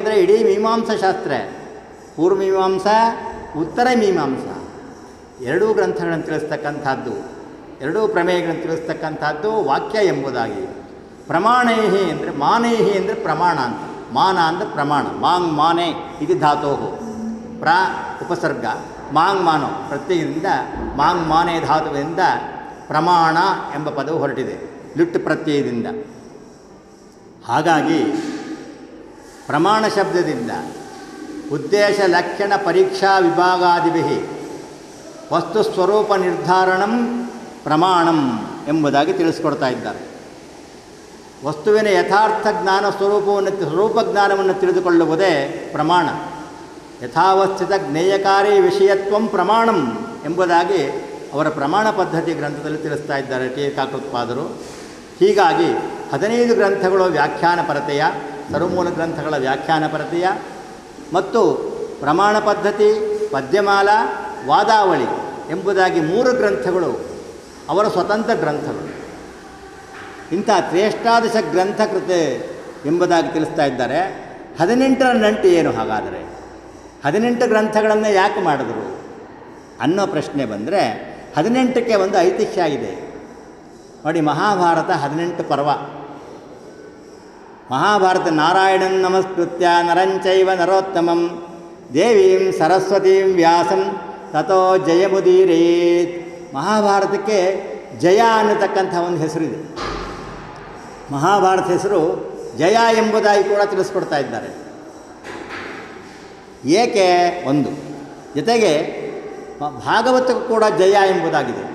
ಅಂದರೆ ಇಡೀ ಮೀಮಾಂಸಾ ಶಾಸ್ತ್ರ. ಪೂರ್ವಮೀಮಾಂಸಾ ಉತ್ತರ ಮೀಮಾಂಸ. ಎರಡೂ ಗ್ರಂಥಗಳನ್ನು ತಿಳಿಸ್ತಕ್ಕಂಥದ್ದು, ಎರಡೂ ಪ್ರಮೇಯಗಳನ್ನು ತಿಳಿಸ್ತಕ್ಕಂಥದ್ದು ವಾಕ್ಯ ಎಂಬುದಾಗಿ. ಪ್ರಮಾಣೈಹಿ ಅಂದರೆ, ಮಾನೈಹಿ ಅಂದರೆ ಪ್ರಮಾಣ ಅಂತ. ಮಾನ ಅಂದರೆ ಪ್ರಮಾಣ. ಮಾಂಗ್ ಮಾನೆ ಇದು ಧಾತೋಹು. ಪ್ರ ಉಪಸರ್ಗ. ಮಾಂಗ್ ಮಾನೋ. ಪ್ರತ್ಯಯದಿಂದ ಮಾಂಗ್ ಮಾನೆ ಧಾತುವಿನಿಂದ ಪ್ರಮಾಣ ಎಂಬ ಪದವು ಹೊರಟಿದೆ. ಲಿಟ್ ಪ್ರತ್ಯಯದಿಂದ. ಹಾಗಾಗಿ ಪ್ರಮಾಣ ಶಬ್ದದಿಂದ. ಉದ್ದೇಶ ಲಕ್ಷಣ ಪರೀಕ್ಷಾ ವಿಭಾಗಾದಿಭಿ ವಸ್ತು ಸ್ವರೂಪ ನಿರ್ಧಾರಣಂ ಪ್ರಮಾಣಂ ಎಂಬುದಾಗಿ ತಿಳಿಸ್ಕೊಡ್ತಾ ಇದ್ದಾರೆ. ವಸ್ತುವಿನ ಯಥಾರ್ಥ ಜ್ಞಾನ ಸ್ವರೂಪವನ್ನು ಸ್ವರೂಪ ಜ್ಞಾನವನ್ನು ತಿಳಿದುಕೊಳ್ಳುವುದೇ ಪ್ರಮಾಣ. ಯಥಾವಸ್ಥಿತ ಜ್ಞೇಯಕಾರಿ ವಿಷಯತ್ವಂ ಪ್ರಮಾಣಂ ಎಂಬುದಾಗಿ ಅವರ ಪ್ರಮಾಣ ಪದ್ಧತಿ ಗ್ರಂಥದಲ್ಲಿ ತಿಳಿಸ್ತಾ ಇದ್ದಾರೆ ಟೀಕಾಕೃತ್ಪಾದರು ಹೀಗಾಗಿ ಹದಿನೈದು ಗ್ರಂಥಗಳು ವ್ಯಾಖ್ಯಾನ ಪರತೆಯ. ಸರ್ವಮೂಲ ಗ್ರಂಥಗಳ ವ್ಯಾಖ್ಯಾನ ಪರತೆಯ ಮತ್ತು ಪ್ರಮಾಣ ಪದ್ಧತಿ, ಪದ್ಯಮಾಲ, ವಾದಾವಳಿ ಎಂಬುದಾಗಿ ಮೂರು ಗ್ರಂಥಗಳು ಅವರ ಸ್ವತಂತ್ರ ಗ್ರಂಥಗಳು. ಇಂಥ ಗ್ರಂಥ ಗ್ರಂಥಕೃತೆ ಎಂಬುದಾಗಿ ತಿಳಿಸ್ತಾ ಇದ್ದಾರೆ. ಹದಿನೆಂಟರ ನಂಟು ಏನು ಹಾಗಾದರೆ? ಹದಿನೆಂಟು ಗ್ರಂಥಗಳನ್ನು ಯಾಕೆ ಮಾಡಿದ್ರು? ಅನ್ನೋ ಪ್ರಶ್ನೆ ಬಂದರೆ ಹದಿನೆಂಟಕ್ಕೆ ಒಂದು ಐತಿಹ್ಯ ಇದೆ ನೋಡಿ ಮಹಾಭಾರತ ಹದಿನೆಂಟು ಪರ್ವ. ಮಹಾಭಾರತ ನಾರಾಯಣಂ ನಮಸ್ಕೃತ್ಯ ನರಂಚೈವ ನರೋತ್ತಮಂ. ದೇವೀಂ ಸರಸ್ವತೀಂ ವ್ಯಾಸಂ ತಥೋ ಜಯಮುದೀರೇತ್. ಮಹಾಭಾರತಕ್ಕೆ ಜಯ ಅನ್ನತಕ್ಕಂಥ ಒಂದು ಹೆಸರಿದೆ. ಮಹಾಭಾರತ ಹೆಸರು ಜಯ ಎಂಬುದಾಗಿ ಕೂಡ ತಿಳಿಸ್ಕೊಡ್ತಾ ಇದ್ದಾರೆ. ಏಕೆ ಒಂದು? ಜೊತೆಗೆ ಭಾಗವತಕ್ಕೂ ಕೂಡ ಜಯ ಎಂಬುದಾಗಿದೆ.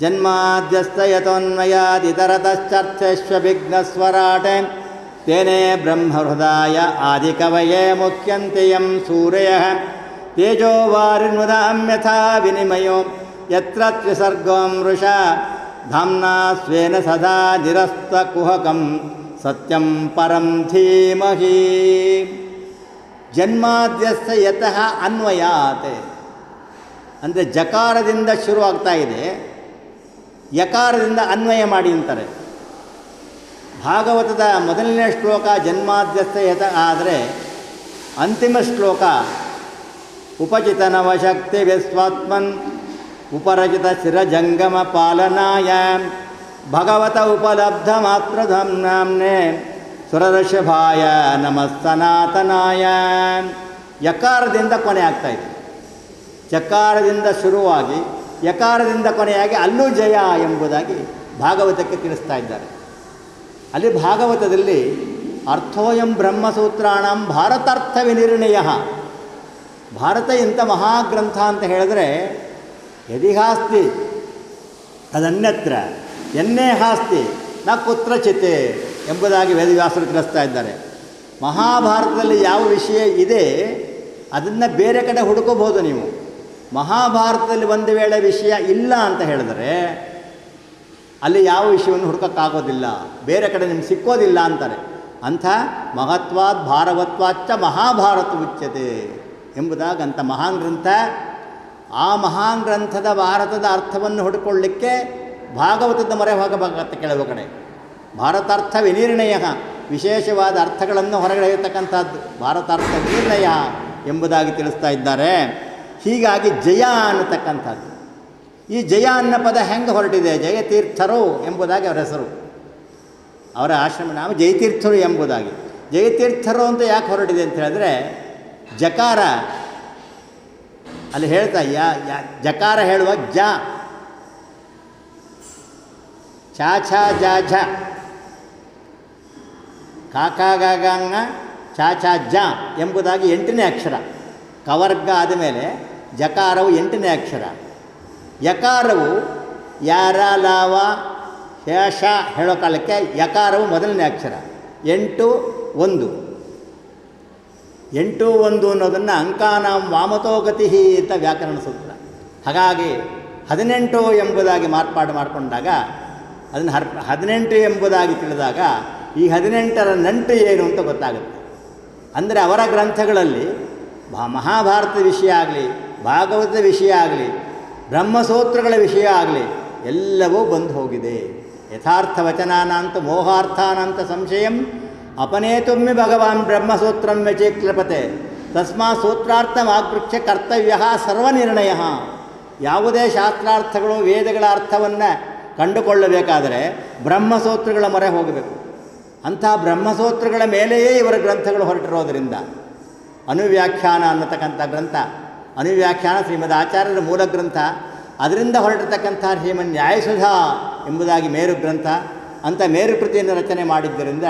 ಜನ್ಮಾದ್ಯಸ್ತ ಯತೋನ್ಮಯಾದಿತರತಶ್ಚರ್ಥಶ್ವವಿಘ್ನಸ್ವರಾಟ ತೇನೇ ಬ್ರಹ್ಮಹೃದಾಯ ಆದಿಕವಯೇ ಮುಖ್ಯಂತೆಯಂ ಸೂರ್ಯ ತೇಜೋ ವಾರಿನ್ಮುದಾಂ ಯಥಾ ವಿನಿಮಯೋ ಯತ್ರ ತ್ರಿಸರ್ಗೋ ಮೃಷ ಧಾಮ್ನಾ ಸ್ವೇನ ಸದಾ ನಿರಸ್ತಕುಹಕಂ ಸತ್ಯಂ ಪರಂ ಧೀಮಹಿ ಜನ್ಮಾದ್ಯಸ್ಥ ಯತಃ ಅನ್ವಯಾತ್ ಅಂದರೆ ಜಕಾರದಿಂದ ಶುರುವಾಗ್ತಾ ಇದೆ ಯಕಾರದಿಂದ ಅನ್ವಯ ಮಾಡಿ ಅಂತಾರೆ. ಭಾಗವತದ ಮೊದಲನೇ ಶ್ಲೋಕ ಜನ್ಮಾದ್ಯಸ್ಥ ಆದರೆ ಅಂತಿಮ ಶ್ಲೋಕ ಉಪಚಿತನವಶಕ್ತಿ ವಿಸ್ವಾತ್ಮನ್ ಉಪರಚಿತ ಶಿರಜಂಗಮ ಪಾಲನಾಯ ಭಗವತ ಉಪಲಬ್ಧ ಮಾತ್ರ ನಾಮ್ನೆ ಸುರಋಷಭಾಯ ನಮಸ್ತನಾತನಾಯ ಯಕಾರದಿಂದ ಕೊನೆ ಆಗ್ತಾ ಇದೆ. ಚಕಾರದಿಂದ ಶುರುವಾಗಿ ಯಕಾರದಿಂದ ಕೊನೆಯಾಗಿ ಅಲ್ಲೂ ಜಯ ಎಂಬುದಾಗಿ ಭಾಗವತಕ್ಕೆ ತಿಳಿಸ್ತಾ ಇದ್ದಾರೆ. ಅಲ್ಲಿ ಭಾಗವತದಲ್ಲಿ ಅರ್ಥೋಯಂ ಬ್ರಹ್ಮಸೂತ್ರಾಣಂ ಭಾರತಾರ್ಥ ವಿನಿರ್ಣಯ ಭಾರತ ಇಂಥ ಮಹಾಗ್ರಂಥ ಅಂತ ಹೇಳಿದ್ರೆ ಯದಿಹಾಸ್ತಿ ಅದನ್ಯತ್ರ ಎನ್ನೇ ಹಾಸ್ತಿ, ನ ಕುತ್ರಚಿತೆ ಎಂಬುದಾಗಿ ವೇದವ್ಯಾಸರು ತಿಳಿಸ್ತಾ ಇದ್ದಾರೆ. ಮಹಾಭಾರತದಲ್ಲಿ ಯಾವ ವಿಷಯ ಇದೆ, ಅದನ್ನು ಬೇರೆ ಕಡೆ ಹುಡುಕೋಬಹುದು ನೀವು. ಮಹಾಭಾರತದಲ್ಲಿ ಒಂದು ವೇಳೆ ವಿಷಯ ಇಲ್ಲ ಅಂತ ಹೇಳಿದರೆ ಅಲ್ಲಿ ಯಾವ ವಿಷಯವನ್ನು ಹುಡುಕಕ್ಕಾಗೋದಿಲ್ಲ. ಬೇರೆ ಕಡೆ ನಿಮ್ಗೆ ಸಿಕ್ಕೋದಿಲ್ಲ ಅಂತಾರೆ. ಅಂಥ ಮಹತ್ವಾದ್ ಭಾರವತ್ವಾಚ್ಚ ಮಹಾಭಾರತ ಉಚ್ಯತೆ ಎಂಬುದಾಗಿ ಅಂಥ ಮಹಾನ್ ಗ್ರಂಥ. ಆ ಮಹಾನ್ ಗ್ರಂಥದ ಭಾರತದ ಅರ್ಥವನ್ನು ಹುಡುಕೊಳ್ಳಿಕ್ಕೆ ಭಾಗವತದ ಮೊರೆ ಹೋಗಬೇಕಾಗತ್ತೆ ಕೆಲವು ಕಡೆ. ಭಾರತಾರ್ಥ ವಿನಿರ್ಣಯ, ವಿಶೇಷವಾದ ಅರ್ಥಗಳನ್ನು ಹೊರಗಡೆ ಇರತಕ್ಕಂಥದ್ದು ಭಾರತಾರ್ಥ ವಿನಿರ್ಣಯ ಎಂಬುದಾಗಿ ತಿಳಿಸ್ತಾ ಇದ್ದಾರೆ. ಹೀಗಾಗಿ ಜಯ ಅನ್ನತಕ್ಕಂಥದ್ದು. ಈ ಜಯ ಅನ್ನೋ ಪದ ಹೆಂಗೆ ಹೊರಟಿದೆ? ಜಯತೀರ್ಥರು ಎಂಬುದಾಗಿ ಅವರ ಹೆಸರು. ಅವರ ಆಶ್ರಮ ನಾಮ ಜಯತೀರ್ಥರು ಎಂಬುದಾಗಿ. ಜಯತೀರ್ಥರು ಅಂತ ಯಾಕೆ ಹೊರಟಿದೆ ಅಂತ ಹೇಳಿದ್ರೆ, ಜಕಾರ, ಅಲ್ಲಿ ಹೇಳ್ತಾ ಯಾ ಯಾ, ಜಕಾರ ಹೇಳುವ ಜ. ಛಾ ಛಾ, ಜಾ, ಝ. ಕಾಕಾಗಾಂಗ ಚಾ ಛಾ ಜ ಎಂಬುದಾಗಿ ಎಂಟನೇ ಅಕ್ಷರ. ಕವರ್ಗ ಆದಮೇಲೆ ಜಕಾರವು ಎಂಟನೇ ಅಕ್ಷರ. ಯಕಾರವು ಯಾರ ಲಾವ? ಶೇಷ ಹೇಳೋ ಕಾಲಕ್ಕೆ ಯಕಾರವು ಮೊದಲನೇ ಅಕ್ಷರ. ಎಂಟು ಒಂದು. ಎಂಟು ಒಂದು ಅನ್ನೋದನ್ನು ಅಂಕಾನಾಂ ವಾಮತೋಗತಿ ಅಂತ ವ್ಯಾಕರಣ ಸೂತ್ರ. ಹಾಗಾಗಿ ಹದಿನೆಂಟು ಎಂಬುದಾಗಿ ಮಾರ್ಪಾಡು ಮಾಡಿಕೊಂಡಾಗ, ಅದನ್ನು ಹರ್ ಹದಿನೆಂಟು ಎಂಬುದಾಗಿ ತಿಳಿದಾಗ ಈ ಹದಿನೆಂಟರ ನಂಟು ಏನು ಅಂತ ಗೊತ್ತಾಗುತ್ತೆ. ಅಂದರೆ ಅವರ ಗ್ರಂಥಗಳಲ್ಲಿ ಮಹಾಭಾರತ ವಿಷಯ ಆಗಲಿ ಭಾಗವತದ ವಿಷಯ ಆಗಲಿ, ಬ್ರಹ್ಮಸೂತ್ರಗಳ ವಿಷಯ ಆಗಲಿ, ಎಲ್ಲವೂ ಬಂದು ಹೋಗಿದೆ. ಯಥಾರ್ಥ ವಚನಾನಾಂತ ಮೋಹಾರ್ಥಾನಂತ ಸಂಶಯಂ ಅಪನೇತುಮ್ಮಿ ಭಗವಾನ್ ಬ್ರಹ್ಮಸೂತ್ರಂ ವ್ಯಚೀಕ್ಲಪತೆ. ತಸ್ಮಾ ಸೂತ್ರಾರ್ಥಮಾಗೃಕ್ಷ ಕರ್ತವ್ಯ ಸರ್ವನಿರ್ಣಯ. ಯಾವುದೇ ಶಾಸ್ತ್ರಾರ್ಥಗಳು, ವೇದಗಳ ಅರ್ಥವನ್ನು ಕಂಡುಕೊಳ್ಳಬೇಕಾದರೆ ಬ್ರಹ್ಮಸೂತ್ರಗಳ ಮೊರೆ ಹೋಗಬೇಕು. ಅಂಥ ಬ್ರಹ್ಮಸೂತ್ರಗಳ ಮೇಲೆಯೇ ಇವರ ಗ್ರಂಥಗಳು ಹೊರಟಿರೋದರಿಂದ ಅನುವ್ಯಾಖ್ಯಾನ ಅನ್ನತಕ್ಕಂಥ ಗ್ರಂಥ ಅನುವ್ಯಾಖ್ಯಾನ ಶ್ರೀಮದ್ ಆಚಾರ್ಯರ ಮೂಲ ಗ್ರಂಥ, ಅದರಿಂದ ಹೊರಟಿರ್ತಕ್ಕಂಥ ಶ್ರೀಮನ್ ನ್ಯಾಯಸುಧಾ ಎಂಬುದಾಗಿ ಮೇರು ಗ್ರಂಥ ಅಂಥ ಮೇರು ಕೃತಿಯನ್ನು ರಚನೆ ಮಾಡಿದ್ದರಿಂದ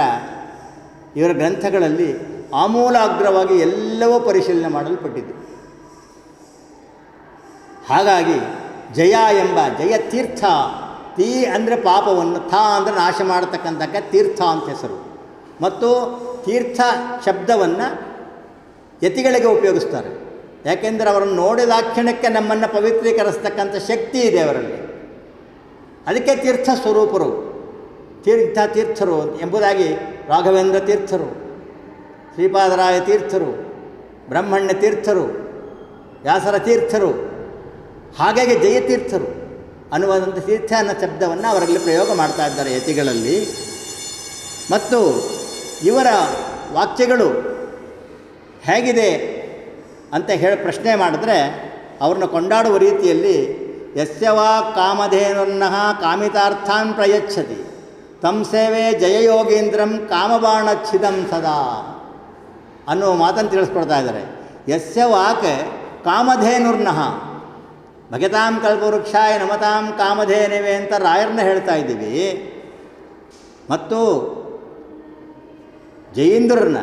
ಇವರ ಗ್ರಂಥಗಳಲ್ಲಿ ಆಮೂಲಾಗ್ರವಾಗಿ ಎಲ್ಲವೂ ಪರಿಶೀಲನೆ ಮಾಡಲ್ಪಟ್ಟಿದ್ದು ಹಾಗಾಗಿ ಜಯ ಎಂಬ ಜಯ ತೀರ್ಥ, ತೀ ಅಂದರೆ ಪಾಪವನ್ನು, ಥಾ ಅಂದರೆ ನಾಶ ಮಾಡತಕ್ಕಂಥಕ್ಕೆ ತೀರ್ಥ ಅಂತ ಹೆಸರು. ಮತ್ತು ತೀರ್ಥ ಶಬ್ದವನ್ನು ಯತಿಗಳಿಗೆ ಉಪಯೋಗಿಸ್ತಾರೆ. ಯಾಕೆಂದರೆ ಅವರನ್ನು ನೋಡಿದಾಕ್ಷಣಕ್ಕೆ ನಮ್ಮನ್ನು ಪವಿತ್ರೀಕರಿಸ್ತಕ್ಕಂಥ ಶಕ್ತಿ ಇದೆ ಅವರಲ್ಲಿ. ಅದಕ್ಕೆ ತೀರ್ಥ ಸ್ವರೂಪರು, ತೀರ್ಥ ತೀರ್ಥರು ಎಂಬುದಾಗಿ ರಾಘವೇಂದ್ರ ತೀರ್ಥರು, ಶ್ರೀಪಾದರಾಯ ತೀರ್ಥರು, ಬ್ರಹ್ಮಣ್ಯ ತೀರ್ಥರು, ವ್ಯಾಸರ ತೀರ್ಥರು ಹಾಗಾಗಿ ಜಯತೀರ್ಥರು ಅನ್ನುವಂಥ ತೀರ್ಥ ಅನ್ನೋ ಶಬ್ದವನ್ನು ಅವರಲ್ಲಿ ಪ್ರಯೋಗ ಮಾಡ್ತಾ ಇದ್ದಾರೆ ಯತಿಗಳಲ್ಲಿ. ಮತ್ತು ಇವರ ವಾಕ್ಯಗಳು ಹೇಗಿದೆ ಅಂತ ಹೇಳಿ ಪ್ರಶ್ನೆ ಮಾಡಿದ್ರೆ ಅವ್ರನ್ನ ಕೊಂಡಾಡುವ ರೀತಿಯಲ್ಲಿ ಯಸ್ಯವಾ ಕಾಮಧೇನುರ್ನಃ ಕಾಮಿತಾರ್ಥಾನ್ ಪ್ರಯಚ್ಛತಿ. ತಂ ಸೇವೆ ಜಯಯೋಗೀಂದ್ರಂ ಕಾಮಬಾಣಚ್ಛಿದಂ ಸದಾ ಅನ್ನುವ ಮಾತನ್ನು ತಿಳಿಸ್ಕೊಡ್ತಾ ಇದ್ದಾರೆ. ಯಸ್ಯ ವಾಕ್ ಕಾಮಧೇನುರ್ನಃ. ಭಗತಾಂ ಕಲ್ಪವೃಕ್ಷಾಯ ನಮತಾಂ ಕಾಮಧೇನಿವೆ ಅಂತ ರಾಯರನ್ನ ಹೇಳ್ತಾ ಇದ್ದೀವಿ. ಮತ್ತು ಜಯೀಂದ್ರನ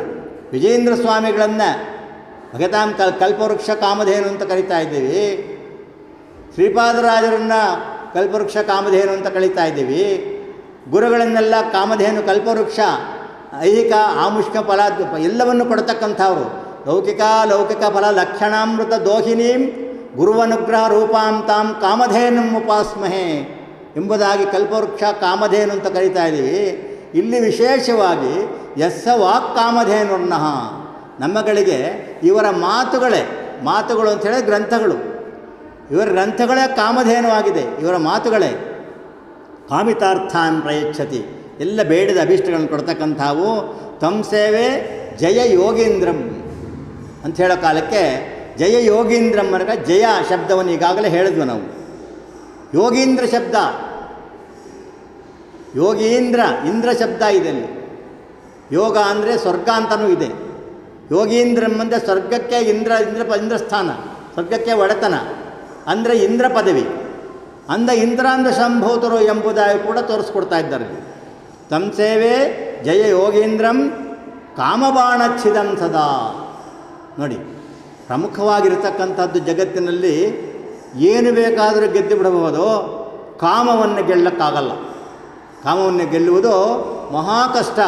ವಿಜಯೇಂದ್ರ ಸ್ವಾಮಿಗಳನ್ನು ಭಗತಾಂ ಕಲ್ ಕಲ್ಪವೃಕ್ಷ ಕಾಮಧೇನು ಅಂತ ಕರಿತಾ ಇದ್ದೀವಿ. ಶ್ರೀಪಾದರಾಜರನ್ನ ಕಲ್ಪವೃಕ್ಷ ಕಾಮಧೇನು ಅಂತ ಕರೀತಾ ಇದ್ದೀವಿ. ಗುರುಗಳನ್ನೆಲ್ಲ ಕಾಮಧೇನು, ಕಲ್ಪವೃಕ್ಷ, ಐಹಿಕ, ಆಮುಷ್ಕ ಫಲ, ಎಲ್ಲವನ್ನು ಕೊಡ್ತಕ್ಕಂಥವ್ರು. ಲೌಕಿಕ ಲೌಕಿಕ ಫಲ, ಲಕ್ಷಣಾಮೃತ ದೋಹಿನೀಂ, ಗುರುವನುಗ್ರಹ ರೂಪಾಂ ತಾಂ ಕಾಮಧೇನು ಉಪಾಸ್ಮಹೆ ಎಂಬುದಾಗಿ ಕಲ್ಪವೃಕ್ಷ ಕಾಮಧೇನು ಅಂತ ಕರೀತಾ ಇದ್ದೀವಿ. ಇಲ್ಲಿ ವಿಶೇಷವಾಗಿ ಎಸ್ಸ ವಾಕ್ ಕಾಮಧೇನುರ್ನಃ ನಮ್ಮಗಳಿಗೆ ಇವರ ಮಾತುಗಳೇ, ಮಾತುಗಳು ಅಂತ ಹೇಳಿದ್ರೆ ಗ್ರಂಥಗಳು. ಇವರ ಗ್ರಂಥಗಳೇ ಕಾಮಧೇನುವಾಗಿದೆ. ಇವರ ಮಾತುಗಳೇ, ಕಾಮಿತಾರ್ಥಾನ್ ಪ್ರಯಚ್ಛತಿ. ಎಲ್ಲ ಬೇಡದ ಅಭೀಷ್ಟಗಳನ್ನು ಕೊಡ್ತಕ್ಕಂಥವು ತಮ್ಮ ಸೇವೆ ಜಯ ಯೋಗೀಂದ್ರಂ ಅಂತ ಹೇಳೋ ಕಾಲಕ್ಕೆ ಜಯ ಯೋಗೀಂದ್ರಂ ಅನ್ನೋ ಜಯ ಶಬ್ದವನ್ನು ಈಗಾಗಲೇ ಹೇಳಿದ್ವು ನಾವು. ಯೋಗೀಂದ್ರ ಶಬ್ದ. ಯೋಗೀಂದ್ರ ಇಂದ್ರ ಶಬ್ದ ಇದೆ ಅಲ್ಲಿ. ಯೋಗ ಅಂದರೆ ಸ್ವರ್ಗ ಅಂತಲೂ ಇದೆ. ಯೋಗೀಂದ್ರಂ ಮುಂದೆ ಸ್ವರ್ಗಕ್ಕೆ ಇಂದ್ರ ಇಂದ್ರ ಇಂದ್ರಸ್ಥಾನ, ಸ್ವರ್ಗಕ್ಕೆ ಒಡೆತನ, ಅಂದರೆ ಇಂದ್ರ ಪದವಿ. ಅಂದ ಇಂದ್ರಾಂಧ ಸಂಭೂತರು ಎಂಬುದಾಗಿ ಕೂಡ ತೋರಿಸ್ಕೊಡ್ತಾ ಇದ್ದಾರೆ. ತಮ್ಮ ಸೇವೆ ಜಯ ಯೋಗೀಂದ್ರಂ ಕಾಮಬಾಣಚ್ಛಿದಂ ಸದಾ. ನೋಡಿ, ಪ್ರಮುಖವಾಗಿರತಕ್ಕಂಥದ್ದು ಜಗತ್ತಿನಲ್ಲಿ ಏನು ಬೇಕಾದರೂ ಗೆದ್ದು ಬಿಡಬಹುದು. ಕಾಮವನ್ನು ಗೆಲ್ಲಕ್ಕಾಗಲ್ಲ. ಕಾಮವನ್ನು ಗೆಲ್ಲುವುದು ಮಹಾ ಕಷ್ಟ.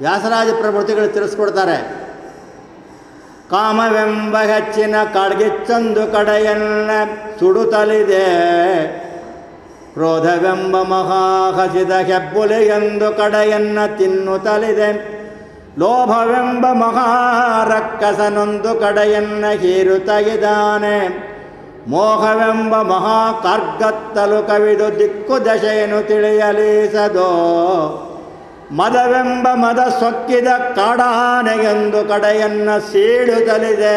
ವ್ಯಾಸರಾಜ ಪ್ರಭೃತಿಗಳು ತಿಳಿಸ್ಕೊಡ್ತಾರೆ. ಕಾಮವೆಂಬ ಹೆಚ್ಚಿನ ಕಾಡ್ಗಿಚ್ಚೊಂದು ಕಡೆಯನ್ನ ಸುಡುತ್ತಲಿದೆ ಕ್ರೋಧವೆಂಬ ಮಹಾ ಹಸಿದ ಹೆಬ್ಬುಲೆಯೊಂದು ಕಡೆಯನ್ನ ತಿನ್ನುತ್ತಲಿದೆ ಲೋಭವೆಂಬ ಮಹಾರಕ್ಕಸನೊಂದು ಕಡೆಯನ್ನ ಹೀರುತ್ತಗಿದ್ದಾನೆ ಮೋಹವೆಂಬ ಮಹಾ ಕಾರ್ಗತ್ತಲು ಕವಿದು ದಿಕ್ಕು ದಶೆಯನ್ನು ತಿಳಿಯಲೀಸದೋ ಮದವೆಂಬ ಮದ ಸೊಕ್ಕಿದ ಕಡೆಯನ್ನು ಕಡೆಯನ್ನ ಸೀಳುತ್ತಲಿದೆ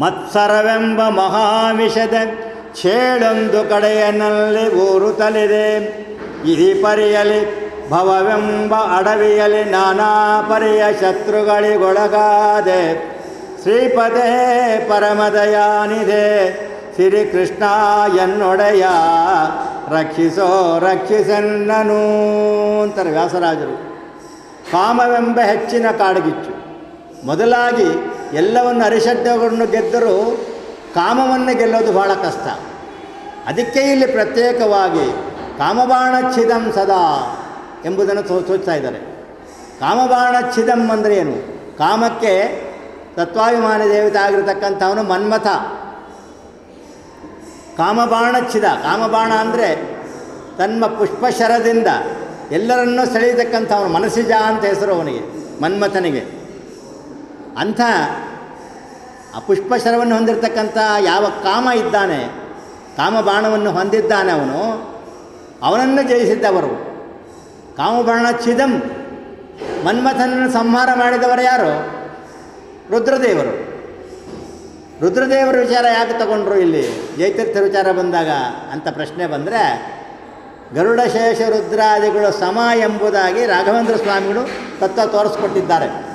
ಮತ್ಸರವೆಂಬ ಮಹಾವಿಷದ ಛೇಳೊಂದು ಕಡೆಯನಲ್ಲಿ ಊರುತ್ತಲಿದೆ ಇದಿ ಪರಿಯಲಿ ಭವವೆಂಬ ಅಡವಿಯಲಿ ನಾನಾ ಪರಿಯ ಶತ್ರುಗಳಿಗೊಳಗಾದೆ. ಶ್ರೀಪದೇ ಪರಮದಯಾನಿದೆ ಶ್ರೀಕೃಷ್ಣ ಎನ್ನೊಡೆಯ ರಕ್ಷಿಸೋ, ರಕ್ಷಿಸನ್ನನು ಅಂತಾರೆ ವ್ಯಾಸರಾಜರು. ಕಾಮವೆಂಬ ಹೆಚ್ಚಿನ ಕಾಡಗಿಚ್ಚು. ಮೊದಲಾಗಿ ಎಲ್ಲವನ್ನು ಅರಿಷಡ್ಡಗಳನ್ನು ಗೆದ್ದರೂ ಕಾಮವನ್ನು ಗೆಲ್ಲೋದು ಬಹಳ ಕಷ್ಟ. ಅದಕ್ಕೆ ಇಲ್ಲಿ ಪ್ರತ್ಯೇಕವಾಗಿ ಕಾಮಬಾಣಚ್ಛಿದಂ ಸದಾ ಎಂಬುದನ್ನು ಸೂಚಿಸ್ತಾ ಇದ್ದಾರೆ ಇದ್ದಾರೆ. ಕಾಮಬಾಣಚ್ಛಿದಂ ಅಂದರೆ ಏನು? ಕಾಮಕ್ಕೆ ತತ್ವಾಭಿಮಾನ ದೇವತೆ ಆಗಿರತಕ್ಕಂಥವನು ಮನ್ಮಥ. ಕಾಮಬಾಣಚ್ಛಿದ ಕಾಮಬಾಣ ಅಂದರೆ ತನ್ನ ಪುಷ್ಪಶರದಿಂದ ಎಲ್ಲರನ್ನೂ ಸೆಳೆಯತಕ್ಕಂಥವನು ಮನಸ್ಸಿಜ ಅಂತ ಹೆಸರು ಅವನಿಗೆ, ಮನ್ಮಥನಿಗೆ. ಅಂಥ ಆ ಪುಷ್ಪಶರವನ್ನು ಹೊಂದಿರತಕ್ಕಂಥ ಯಾವ ಕಾಮ ಇದ್ದಾನೆ, ಕಾಮಬಾಣವನ್ನು ಹೊಂದಿದ್ದಾನೆ ಅವನು, ಅವನನ್ನು ಜಯಿಸಿದ್ದವರು. ಕಾಮಬಾಣ ಮನ್ಮಥನನ್ನು ಸಂಹಾರ ಮಾಡಿದವರು ಯಾರು? ರುದ್ರದೇವರು. ರುದ್ರದೇವರ ವಿಚಾರ ಯಾಕೆ ತಗೊಂಡ್ರು ಇಲ್ಲಿ? ಜೈತೀರ್ಥ ವಿಚಾರ ಬಂದಾಗ ಅಂತ ಪ್ರಶ್ನೆ ಬಂದರೆ, ಗರುಡ ಶೇಷ ರುದ್ರಾದಿಗಳು ಸಮ ಎಂಬುದಾಗಿ ರಾಘವೇಂದ್ರ ಸ್ವಾಮಿಗಳು ತತ್ವ ತೋರಿಸ್ಕೊಟ್ಟಿದ್ದಾರೆ.